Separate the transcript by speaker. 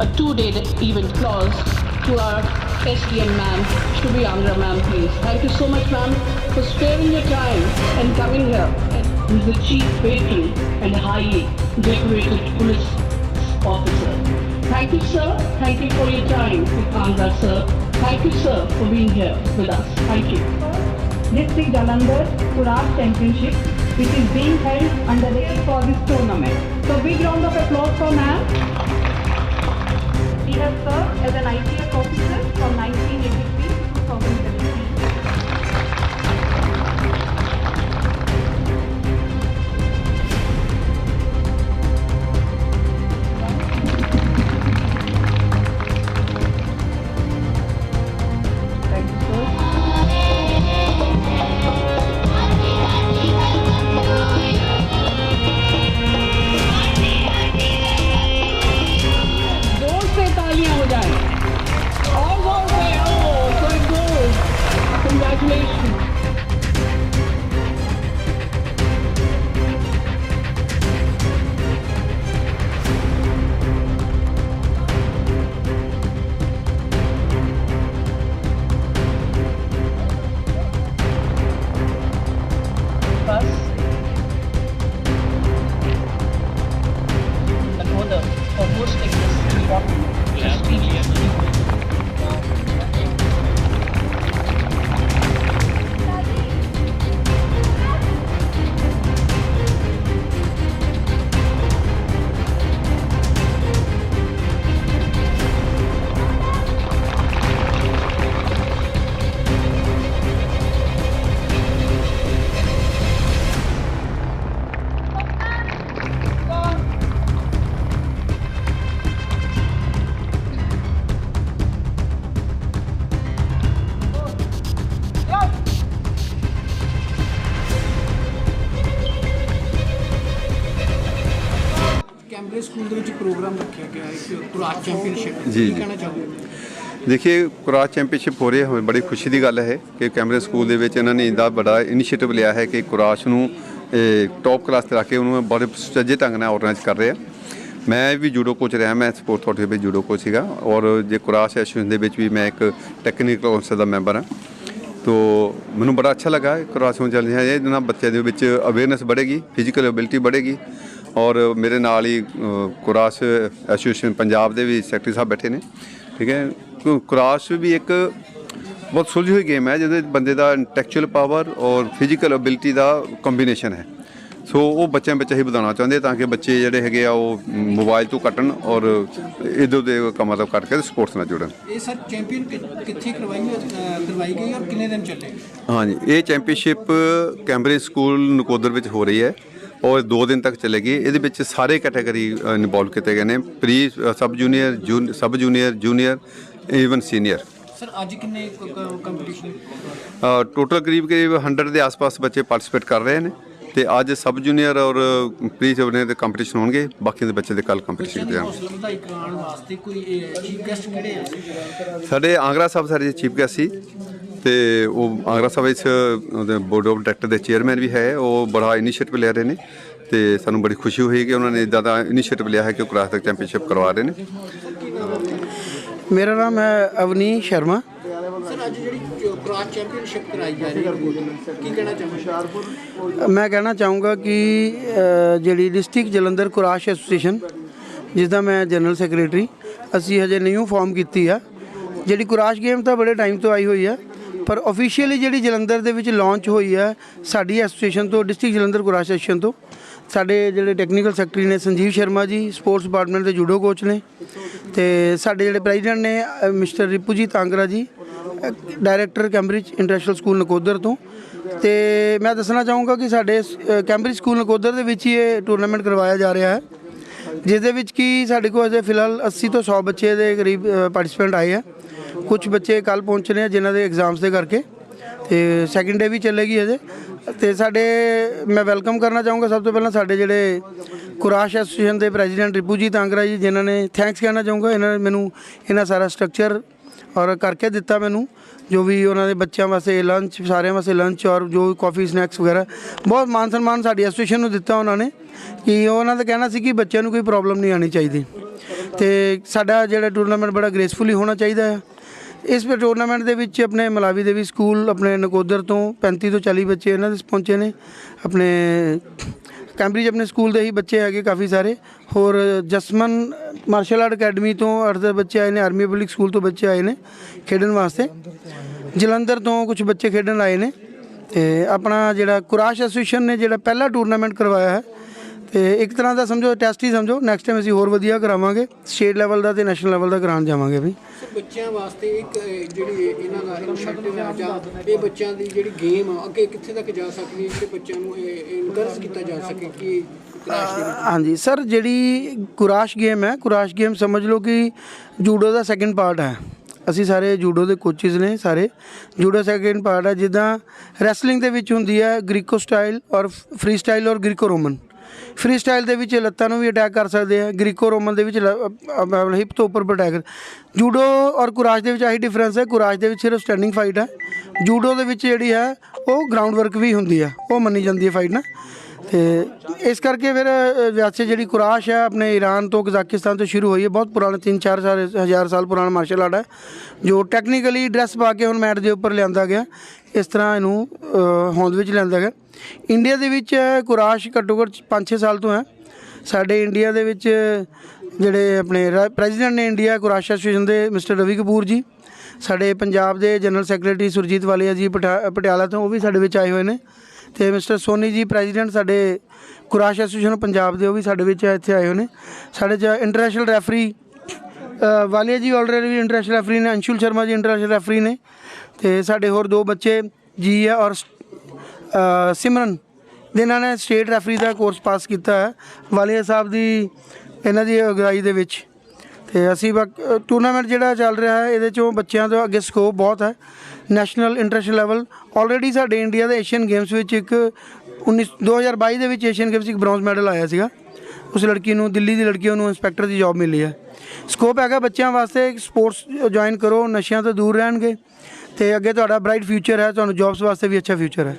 Speaker 1: a two-day event clause to our SDM ma'am, Shubhi Angra ma'am, please. Thank you so much, ma'am, for sparing your time and coming here. He's the chief patron and highly decorated police officer. Thank you, sir. Thank you for your time, Angra, sir. Thank you, sir, for being here with us. Thank you.
Speaker 2: District Jalandhar Kuraj Championship which is being held underway for this tournament. So big round of applause for ma'am. She has served as an IPS officer from 1983
Speaker 3: Cambridge school ਦੇ ਵਿੱਚ programme ਰੱਖਿਆ ਗਿਆ ਹੈ ਕਿ ਕੁਰਾਕ championship
Speaker 4: ਜੀ,
Speaker 3: ਕੀ
Speaker 4: ਜੀ।
Speaker 3: ਕਹਿਣਾ ਚਾਹੋਗੇ?
Speaker 4: ਦੇਖिए ਚੈਂਪੀਅਨਸ਼ਿਪ ਹੋ ਰਹੀ ਹੈ ਬੜੀ ਖੁਸ਼ੀ ਦੀ ਗੱਲ ਹੈ ਕਿ ਕੈਮਰੇ ਸਕੂਲ ਦੇ ਵਿੱਚ ਇਹਨਾਂ ਨੇ ਇਹਦਾ ਬੜਾ ਇਨੀਸ਼ੀਏਟਿਵ ਲਿਆ ਹੈ ਕਿ ਕੁਰਾਸ਼ ਨੂੰ ਟੌਪ ਕਲਾਸ ਤੇ ਰੱਖ ਕੇ ਉਹਨੂੰ ਬੜੇ ਸੁਚੱਜੇ ਢੰਗ ਨਾਲ ਆਰਗੇਨਾਈਜ਼ ਕਰ ਰਹੇ। ਆ ਮੈਂ ਵੀ ਜੂਡੋ ਕੋਚ ਰਿਹਾ ਮੈਂ ਸਪੋਰਟ ਅਥਾਰਟੀ ਵਿੱਚ ਜੂਡੋ ਕੋਚ ਸੀਗਾ ਔਰ ਜੇ ਕੁਰਾਸ਼ ਐਸੋਸੀਏਸ਼ਨ ਦੇ ਵਿੱਚ ਵੀ ਮੈਂ ਇੱਕ ਟੈਕਨੀਕਲ ਕਾਉਂਸਲ ਦਾ ਮੈਂਬਰ ਹਾਂ ਤੋ ਮੈਨੂੰ ਬੜਾ ਅੱਛਾ ਲੱਗਾ ਕਰਾਸ ਹੋਣ ਚੱਲ ਰਿਹਾ ਹੈ ਇਹਦੇ ਨਾਲ ਬੱਚਿਆਂ ਦੇ ਵਿੱਚ ਅਵੇਅਰਨੈਸ ਵਧੇਗੀ ਫਿਜ਼ੀਕਲ ਐਬਿਲਿਟੀ ਵਧੇਗੀ। ਔਰ ਮੇਰੇ ਨਾਲ ਹੀ ਕੁਰਾਸ ਐਸੋਸੀਏਸ਼ਨ ਪੰਜਾਬ ਦੇ ਵੀ ਸੈਕਟਰੀ ਸਾਹਿਬ ਬੈਠੇ ਨੇ ਠੀਕ ਹੈ? ਕੁਰਾਸ ਵੀ ਇੱਕ ਬਹੁਤ ਸੁਲਝੀ ਹੋਈ ਗੇਮ ਹੈ ਜਿਹਦੇ ਬੰਦੇ ਦਾ ਇੰਟੈਕਚੁਅਲ ਪਾਵਰ ਔਰ ਫਿਜ਼ੀਕਲ ਐਬਿਲਿਟੀ ਦਾ ਕੰਬੀਨੇਸ਼ਨ ਹੈ। ਸੋ ਉਹ ਬੱਚਿਆਂ ਵਿੱਚ ਹੀ ਵਧਾਉਣਾ ਚਾਹੁੰਦੇ ਤਾਂ ਕਿ ਬੱਚੇ ਜਿਹੜੇ ਹੈਗੇ ਆ ਉਹ ਮੋਬਾਈਲ ਤੋਂ ਕੱਟਣ ਔਰ ਇਦੋਂ ਦੇ ਕੰਮਾਂ ਤੋਂ ਕੱਟ ਕੇ ਸਪੋਰਟਸ ਨਾਲ ਜੁੜਨ।
Speaker 3: ਇਹ ਸਰ ਚੈਂਪੀਅਨ ਕਿੱਥੇ ਕਰਵਾਈ ਕਰਵਾਈ ਗਈ ਔਰ ਕਿੰਨੇ ਦਿਨ ਚੱਲੇ?
Speaker 4: ਹਾਂਜੀ ਇਹ ਚੈਂਪੀਅਨਸ਼ਿਪ ਕੈਂਬਰਿਜ ਸਕੂਲ ਨਕੋਦਰ ਵਿੱਚ ਹੋ ਰਹੀ ਹੈ। ਔਰ 2 ਦਿਨ ਤੱਕ ਚੱਲੇਗੀ। ਇਹਦੇ ਵਿੱਚ ਸਾਰੇ ਕੈਟਾਗਰੀ ਇਨਵੋਲਵ ਕੀਤੇ ਗਏ ਨੇ। Pre sub junior sub junior junior even senior
Speaker 3: sir ਅੱਜ ਕਿੰਨੇ ਕੰਪੀਟੀਸ਼ਨ
Speaker 4: ਟੋਟਲ ਕਰੀਬ ਕਰੀਬ 100 ਦੇ ਆਸ-ਪਾਸ ਬੱਚੇ ਪਾਰਟਿਸਿਪੇਟ ਕਰ ਰਹੇ ਨੇ। ਤੇ ਅੱਜ ਸਬ ਜੂਨੀਅਰ ਔਰ ਪ੍ਰੀ ਜੂਨੀਅਰ ਦੇ ਕੰਪੀਟੀਸ਼ਨ ਹੋਣਗੇ। ਬਾਕੀ ਦੇ ਬੱਚੇ ਦੇ ਕੱਲ ਕੰਪੀਟੀਸ਼ਨ
Speaker 3: ਬੱਚਿਆਂ
Speaker 4: ਕੀਤੇ
Speaker 3: ਦੀ
Speaker 4: ਜਾਣਗੇ
Speaker 3: ਹੌਸਲਾ ਵਧਾਈ ਕਰਾਉਣ ਵਾਸਤੇ ਕੋਈ ਚੀਫ ਗੈਸਟ ਕਿਹੜੇ ਆ?
Speaker 4: ਸਾਡੇ ਆਂਗਰਾ ਸਾਹਿਬ ਸਾਡੇ ਚੀਫ ਗੈਸਟ ਸੀ। ਤੇ ਉਹ ਆਂਗਰਾ ਸਾਹਿਬ ਵਿੱਚ ਬੋਰਡ ਆਫ ਡਾਇਰੈਕਟਰ ਦੇ ਚੇਅਰਮੈਨ ਵੀ ਹੈ ਉਹ ਬੜਾ ਇਨੀਸ਼ੀਏਟਿਵ ਲੈ ਰਹੇ ਨੇ ਤੇ ਸਾਨੂੰ ਬੜੀ ਖੁਸ਼ੀ ਹੋਈ ਕਿ ਉਹਨਾਂ ਨੇ ਇਦਾਂ ਦਾ ਇਨੀਸ਼ੀਏਟਿਵ ਲਿਆ ਹੈ ਕਿ ਉਹ ਕਲਾਸ ਤੱਕ ਚੈਂਪੀਅਨਸ਼ਿਪ ਕਰਵਾ ਰਹੇ ਨੇ।
Speaker 5: ਮੇਰਾ ਨਾਮ ਹੈ ਅਵਨੀ ਸ਼ਰਮਾ।
Speaker 3: ਸਰ ਅੱਜ ਜਿਹੜੀ ਕੁਰਾਕ ਚੈਂਪੀਅਨਸ਼ਿਪ ਕਰਾਈ ਜਾ ਰਹੀ ਹੈ ਕੀ ਕਹਿਣਾ ਚਾਹੋਗੇ?
Speaker 5: ਮੈਂ ਕਹਿਣਾ ਚਾਹੂੰਗਾ ਕਿ ਜਿਹੜੀ ਡਿਸਟ੍ਰਿਕਟ ਜਲੰਧਰ ਕੁਰਾਸ਼ ਐਸੋਸੀਏਸ਼ਨ ਜਿਸ ਦਾ ਮੈਂ ਜਨਰਲ ਸੈਕਟਰੀ ਅਸੀਂ ਹਜੇ ਨਿਊ ਫਾਰਮ ਕੀਤੀ ਆ। ਜਿਹੜੀ ਕੁਰਾਸ਼ ਗੇਮ ਤਾਂ ਬੜੇ ਟਾਈਮ ਤੋਂ ਆਈ ਹੋਈ ਆ। ਪਰ ਅਫੀਸ਼ੀਅਲੀ ਜਿਹੜੀ ਜਲੰਧਰ ਦੇ ਵਿੱਚ ਲਾਂਚ ਹੋਈ ਹੈ, ਸਾਡੀ ਐਸੋਸੀਏਸ਼ਨ ਤੋਂ ਡਿਸਟ੍ਰਿਕਟ ਜਲੰਧਰ ਕੁਰਾਸ਼ ਐਸੋਸੀਏਸ਼ਨ ਤੋਂ, ਸਾਡੇ ਜਿਹੜੇ ਟੈਕਨੀਕਲ ਸੈਕਟਰੀ ਨੇ ਸੰਜੀਵ ਸ਼ਰਮਾ ਜੀ ਸਪੋਰਟਸ ਡਿਪਾਰਟਮੈਂਟ ਦੇ ਜੂਡੋ ਕੋਚ ਨੇ ਤੇ ਸਾਡੇ ਜਿਹੜੇ ਪ੍ਰੈਜ਼ੀਡੈਂਟ ਨੇ mister Ripu ji Tangra ji director Cambridge international school Nakodar ਤੋਂ। ਤੇ ਮੈਂ ਦੱਸਣਾ ਚਾਹੂੰਗਾ ਕਿ ਸਾਡੇ ਕੈਂਬਰਿਜ ਸਕੂਲ ਨਕੋਦਰ ਦੇ ਵਿੱਚ ਹੀ ਇਹ ਟੂਰਨਾਮੈਂਟ ਕਰਵਾਇਆ ਜਾ ਰਿਹਾ ਹੈ ਜਿਸ ਦੇ ਵਿੱਚ ਕੀ ਸਾਡੇ ਕੋਲ ਅਜੇ ਫਿਲਹਾਲ 80 ਤੋਂ 100 ਬੱਚੇ ਦੇ ਕਰੀਬ ਪਾਰਟਿਸਪੈਂਟ ਆਏ ਆ ਕੁਝ ਬੱਚੇ ਕੱਲ ਪਹੁੰਚਣੇ ਆ ਜਿਨ੍ਹਾਂ ਦੇ ਐਗਜ਼ਾਮਸ ਦੇ ਕਰਕੇ ਤੇ ਸੈਕਿੰਡ ਡੇ ਵੀ ਚੱਲੇਗੀ ਅਜੇ ਤੇ ਸਾਡੇ, ਮੈਂ ਵੈਲਕਮ ਕਰਨਾ ਚਾਹੂੰਗਾ ਸਭ ਤੋਂ ਪਹਿਲਾਂ ਸਾਡੇ ਜਿਹੜੇ ਕੁਰਾਸ਼ ਐਸੋਸੀਏਸ਼ਨ ਦੇ ਪ੍ਰੈਜ਼ੀਡੈਂਟ ਰਿਪੂ ਜੀ ਤਾਂਗਰਾ ਜੀ, ਜਿਨ੍ਹਾਂ ਨੇ ਥੈਂਕਸ ਕਹਿਣਾ ਚਾਹੂੰਗਾ। ਇਹਨਾਂ ਨੇ ਮੈਨੂੰ ਇਹਨਾਂ ਸਾਰਾ ਸਟਰਕਚਰ ਔਰ ਕਰਕੇ ਦਿੱਤਾ ਮੈਨੂੰ, ਜੋ ਵੀ ਉਹਨਾਂ ਦੇ ਬੱਚਿਆਂ ਵਾਸਤੇ ਲੰਚ ਸਾਰਿਆਂ ਵਾਸਤੇ ਲੰਚ ਔਰ ਜੋ ਕਾਫੀ ਸਨੈਕਸ ਵਗੈਰਾ। ਬਹੁਤ ਮਾਨ ਸਨਮਾਨ ਸਾਡੀ ਐਸੋਸੀਏਸ਼ਨ ਨੂੰ ਦਿੱਤਾ ਉਹਨਾਂ ਨੇ ਕਿ ਉਹਨਾਂ ਦਾ ਕਹਿਣਾ ਸੀ ਕਿ ਬੱਚਿਆਂ ਨੂੰ ਕੋਈ ਪ੍ਰੋਬਲਮ ਨਹੀਂ ਆਣੀ ਚਾਹੀਦੀ। ਤੇ ਸਾਡਾ ਜਿਹੜਾ ਟੂਰਨਾਮੈਂਟ ਬੜਾ ਗ੍ਰੇਸਫੁਲੀ ਹੋਣਾ ਚਾਹੀਦਾ ਹੈ। ਇਸ ਟੂਰਨਾਮੈਂਟ ਦੇ ਵਿੱਚ ਆਪਣੇ ਮਲਾਵੀ ਦੇਵੀ ਸਕੂਲ ਆਪਣੇ ਨਕੋਦਰ ਤੋਂ 35 ਤੋਂ 40 ਬੱਚੇ ਇਹਨਾਂ ਦੇ ਪਹੁੰਚੇ ਨੇ। ਆਪਣੇ ਕੈਂਬਰਿਜ ਆਪਣੇ ਸਕੂਲ ਦੇ ਹੀ ਬੱਚੇ ਹੈਗੇ ਕਾਫੀ ਸਾਰੇ। ਹੋਰ ਜਸਮਨ ਮਾਰਸ਼ਲ ਆਰਟ ਅਕੈਡਮੀ ਤੋਂ ਅੱਠ ਦੇ ਬੱਚੇ ਆਏ ਨੇ ਆਰਮੀ ਪਬਲਿਕ ਸਕੂਲ ਤੋਂ ਬੱਚੇ ਆਏ ਨੇ ਖੇਡਣ ਵਾਸਤੇ। ਜਲੰਧਰ ਤੋਂ ਕੁਝ ਬੱਚੇ ਖੇਡਣ ਆਏ ਨੇ ਤੇ ਆਪਣਾ ਜਿਹੜਾ ਕੁਰਾਸ਼ ਐਸੋਸੀਏਸ਼ਨ ਨੇ ਜਿਹੜਾ ਪਹਿਲਾ ਟੂਰਨਾਮੈਂਟ ਕਰਵਾਇਆ ਹੈ ਤੇ ਇੱਕ ਤਰ੍ਹਾਂ ਦਾ ਸਮਝੋ ਟੈਸਟ ਹੀ ਸਮਝੋ। ਨੈਕਸਟ ਟਾਈਮ ਅਸੀਂ ਹੋਰ ਵਧੀਆ ਕਰਾਵਾਂਗੇ। ਸਟੇਟ ਲੈਵਲ ਦਾ ਤੇ ਨੈਸ਼ਨਲ ਲੈਵਲ ਦਾ ਕਰਾਉਣ ਜਾਵਾਂਗੇ ਵੀ।
Speaker 3: ਬੱਚਿਆਂ ਵਾਸਤੇ ਇੱਕ ਜਿਹੜੀ ਇਹਨਾਂ ਦਾ ਇਨੀਸ਼ੀਏਟਿਵ ਹੈ ਜਾਂ ਇਹ ਬੱਚਿਆਂ ਦੀ ਜਿਹੜੀ ਗੇਮ ਆ ਅੱਗੇ ਕਿੱਥੇ ਤੱਕ ਜਾ ਸਕਦੀ ਹੈ ਜਿਹੜੇ ਬੱਚਿਆਂ ਨੂੰ ਇਨਕਰੇਜ ਕੀਤਾ ਜਾ ਸਕੇ ਕਿ
Speaker 5: ਹਾਂਜੀ ਸਰ ਜਿਹੜੀ ਕੁਰਾਸ਼ ਗੇਮ ਹੈ ਕੁਰਾਸ਼ ਗੇਮ ਸਮਝ ਲਓ ਕਿ ਜੂਡੋ ਦਾ ਸੈਕੰਡ ਪਾਰਟ ਹੈ। ਅਸੀਂ ਸਾਰੇ ਜੂਡੋ ਦੇ ਕੋਚਿਸ ਨੇ ਸਾਰੇ। ਜੂਡੋ ਸੈਕੰਡ ਪਾਰਟ ਹੈ ਜਿੱਦਾਂ ਰੈਸਲਿੰਗ ਦੇ ਵਿੱਚ ਹੁੰਦੀ ਹੈ ਗ੍ਰੀਕੋ ਸਟਾਈਲ ਔਰ ਫ੍ਰੀ ਸਟਾਈਲ ਔਰ ਗ੍ਰੀਕੋ ਰੋਮਨ। ਫ੍ਰੀ ਸਟਾਈਲ ਦੇ ਵਿੱਚ ਲੱਤਾਂ ਨੂੰ ਵੀ ਅਟੈਕ ਕਰ ਸਕਦੇ ਆ ਗ੍ਰੀਕੋ ਰੋਮਨ ਦੇ ਵਿੱਚ ਹਿਪ ਤੋਂ ਉੱਪਰ ਅਟੈਕ ਜੂਡੋ ਔਰ ਕੁਰਾਸ਼ ਦੇ ਵਿੱਚ ਆਹੀ ਡਿਫਰੈਂਸ ਹੈ ਕੁਰਾਸ਼ ਦੇ ਵਿੱਚ ਸਿਰਫ ਸਟੈਂਡਿੰਗ ਫਾਈਟ ਹੈ। ਜੂਡੋ ਦੇ ਵਿੱਚ ਜਿਹੜੀ ਹੈ, ਉਹ ਗਰਾਊਂਡ ਵਰਕ ਵੀ ਹੁੰਦੀ ਹੈ, ਉਹ ਮੰਨੀ ਜਾਂਦੀ ਹੈ ਫਾਈਟ ਨਾ। ਤੇ ਇਸ ਕਰਕੇ ਫਿਰ ਵੈਸੇ ਜਿਹੜੀ ਕੁਰਾਸ਼ ਹੈ, ਆਪਣੇ ਈਰਾਨ ਤੋਂ ਕਜ਼ਾਕਿਸਤਾਨ ਤੋਂ ਸ਼ੁਰੂ ਹੋਈ ਹੈ। ਬਹੁਤ ਪੁਰਾਣਾ 3-4 ਸਾਲ, ਹਜ਼ਾਰ ਸਾਲ ਪੁਰਾਣਾ ਮਾਰਸ਼ਲ ਆਰਟ ਹੈ, ਜੋ ਟੈਕਨੀਕਲੀ ਡਰੈਸ ਪਾ ਕੇ ਹੁਣ ਮੈਟ ਦੇ ਉੱਪਰ ਲਿਆਂਦਾ ਗਿਆ। ਇਸ ਤਰ੍ਹਾਂ ਇਹਨੂੰ ਹੋਂਦ ਵਿੱਚ ਲਿਆਂਦਾ ਗਿਆ। ਇੰਡੀਆ ਦੇ ਵਿੱਚ ਕੁਰਾਸ਼ ਘੱਟੋ ਘੱਟ 5-6 ਸਾਲ ਤੋਂ ਹੈ। ਸਾਡੇ ਇੰਡੀਆ ਦੇ ਵਿੱਚ ਜਿਹੜੇ ਆਪਣੇ ਪ੍ਰੈਜ਼ੀਡੈਂਟ ਨੇ ਇੰਡੀਆ ਕੁਰਾਸ਼ ਐਸੋਸੀਏਸ਼ਨ ਦੇ ਮਿਸਟਰ ਰਵੀ ਕਪੂਰ ਜੀ, ਸਾਡੇ ਪੰਜਾਬ ਦੇ ਜਨਰਲ ਸੈਕਟਰੀ ਸੁਰਜੀਤ ਵਾਲੀਆ ਜੀ, ਪਟਿਆ- ਪਟਿਆਲਾ ਤੋਂ, ਉਹ ਵੀ ਸਾਡੇ ਵਿੱਚ ਆਏ ਹੋਏ ਨੇ। ਤੇ ਮਿਸਟਰ ਸੋਨੀ ਜੀ ਪ੍ਰੈਜ਼ੀਡੈਂਟ ਸਾਡੇ ਕੁਰਾਸ਼ ਐਸੋਸੀਏਸ਼ਨ ਪੰਜਾਬ ਦੇ, ਉਹ ਵੀ ਸਾਡੇ ਵਿੱਚ ਇੱਥੇ ਆਏ ਹੋਏ ਨੇ। ਸਾਡੇ ਚ ਇੰਟਰਨੈਸ਼ਨਲ ਰੈਫਰੀ ਵਾਲੀਆ ਜੀ ਆਲਰੇਡੀ ਵੀ ਇੰਟਰਨੈਸ਼ਨਲ ਰੈਫਰੀ ਨੇ, ਅੰਸ਼ੁਲ ਸ਼ਰਮਾ ਜੀ ਇੰਟਰਨੈਸ਼ਨਲ ਰੈਫਰੀ ਨੇ ਤੇ ਸਾਡੇ ਹੋਰ ਦੋ ਬੱਚੇ, ਜੀ ਹੈ ਔਰ ਸਿਮਰਨ, ਜਿਨ੍ਹਾਂ ਨੇ ਸਟੇਟ ਰੈਫਰੀ ਦਾ ਕੋਰਸ ਪਾਸ ਕੀਤਾ ਹੈ, ਵਾਲੀਆ ਸਾਹਿਬ ਦੀ, ਇਹਨਾਂ ਦੀ ਅਗਵਾਈ ਦੇ ਵਿੱਚ। ਤੇ ਅਸੀਂ ਟੂਰਨਾਮੈਂਟ ਜਿਹੜਾ ਚੱਲ ਰਿਹਾ ਹੈ, ਇਹਦੇ ਚੋਂ ਬੱਚਿਆਂ ਦਾ ਅੱਗੇ ਸਕੋਪ ਬਹੁਤ ਹੈ। National international level. ਆਲਰੇਡੀ ਸਾਡੇ ਇੰਡੀਆ ਦੇ ਏਸ਼ੀਅਨ ਗੇਮਸ ਵਿੱਚ ਇੱਕ 19 2022 ਦੇ ਵਿੱਚ ਏਸ਼ੀਅਨ ਗੇਮਸ ਇੱਕ ਬ੍ਰੌਂਜ਼ ਮੈਡਲ ਆਇਆ ਸੀਗਾ। ਉਸ ਲੜਕੀ ਨੂੰ ਦਿੱਲੀ ਦੀ ਲੜਕੀ ਨੂੰ ਇੰਸਪੈਕਟਰ ਦੀ ਜੌਬ ਮਿਲੀ ਹੈ। ਸਕੋਪ ਹੈਗਾ ਬੱਚਿਆਂ ਵਾਸਤੇ ਸਪੋਰਟਸ ਜੁਆਇਨ ਕਰੋ ਨਸ਼ਿਆਂ ਤੋਂ ਦੂਰ ਰਹਿਣਗੇ ਤੇ ਅੱਗੇ ਤੁਹਾਡਾ ਬ੍ਰਾਈਟ ਫਿਊਚਰ ਹੈ ਤੁਹਾਨੂੰ ਜੌਬਸ ਵਾਸਤੇ ਵੀ ਅੱਛਾ ਫਿਊਚਰ ਹੈ।